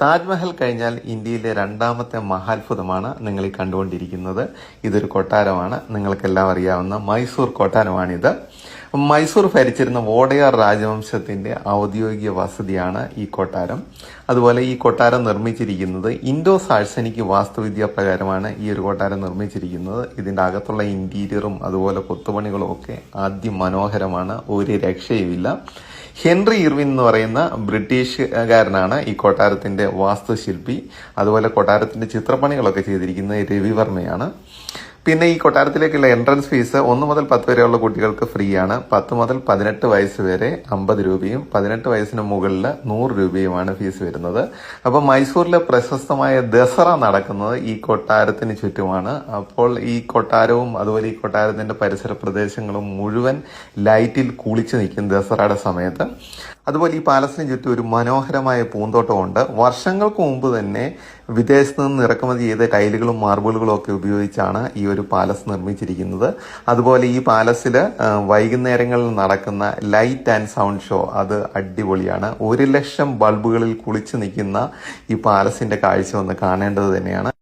താജ്മഹൽ കഴിഞ്ഞാൽ ഇന്ത്യയിലെ രണ്ടാമത്തെ മഹാത്ഭുതമാണ് നിങ്ങൾ ഈ കണ്ടുകൊണ്ടിരിക്കുന്നത്. ഇതൊരു കൊട്ടാരമാണ്. നിങ്ങൾക്കെല്ലാം അറിയാവുന്ന മൈസൂർ കൊട്ടാരമാണിത്. മൈസൂർ ഭരിച്ചിരുന്ന വോഡയാർ രാജവംശത്തിന്റെ ഔദ്യോഗിക വസതിയാണ് ഈ കൊട്ടാരം. അതുപോലെ ഈ കൊട്ടാരം നിർമ്മിച്ചിരിക്കുന്നത് ഇൻഡോ സാഴ്സനിക്ക് വാസ്തുവിദ്യ പ്രകാരമാണ് ഈ ഒരു കൊട്ടാരം നിർമ്മിച്ചിരിക്കുന്നത്. ഇതിന്റെ അകത്തുള്ള ഇന്റീരിയറും അതുപോലെ കൊത്തുപണികളും ഒക്കെ അതിമനോഹരമാണ്. ഒരു രക്ഷയുമില്ല. ഹെൻറി ഇർവിൻ എന്ന് പറയുന്ന ബ്രിട്ടീഷുകാരനാണ് ഈ കൊട്ടാരത്തിന്റെ വാസ്തുശില്പി. അതുപോലെ കൊട്ടാരത്തിന്റെ ചിത്രപ്പണികളൊക്കെ ചെയ്തിരിക്കുന്നത് രവിവർമ്മയാണ്. പിന്നെ ഈ കൊട്ടാരത്തിലേക്കുള്ള എൻട്രൻസ് ഫീസ് ഒന്ന് മുതൽ പത്ത് വരെയുള്ള കുട്ടികൾക്ക് ഫ്രീ ആണ്. പത്ത് മുതൽ പതിനെട്ട് വയസ്സ് വരെ അമ്പത് രൂപയും പതിനെട്ട് വയസ്സിന് മുകളിൽ നൂറ് രൂപയുമാണ് ഫീസ് വരുന്നത്. അപ്പോൾ മൈസൂരിലെ പ്രശസ്തമായ ദസറ നടക്കുന്നത് ഈ കൊട്ടാരത്തിന് ചുറ്റുമാണ്. അപ്പോൾ ഈ കൊട്ടാരവും അതുപോലെ ഈ കൊട്ടാരത്തിന്റെ പരിസര പ്രദേശങ്ങളും മുഴുവൻ ലൈറ്റിൽ കുളിച്ച് നിൽക്കും ദസറയുടെ സമയത്ത്. അതുപോലെ ഈ പാലസിന് ചുറ്റും ഒരു മനോഹരമായ പൂന്തോട്ടമുണ്ട്. വർഷങ്ങൾക്ക് മുമ്പ് തന്നെ വിദേശത്ത് നിന്ന് ഇറക്കുമതി ചെയ്ത ടൈലുകളും മാർബിളുകളും ഒക്കെ ഉപയോഗിച്ചാണ് ഈ ഒരു പാലസ് നിർമ്മിച്ചിരിക്കുന്നത്. അതുപോലെ ഈ പാലസിൽ വൈകുന്നേരങ്ങളിൽ നടക്കുന്ന ലൈറ്റ് ആൻഡ് സൗണ്ട് ഷോ അത് അടിപൊളിയാണ്. ഒരു ലക്ഷം ബൾബുകളിൽ കുളിച്ചു നിൽക്കുന്ന ഈ പാലസിന്റെ കാഴ്ച ഒന്ന് കാണേണ്ടത് തന്നെയാണ്.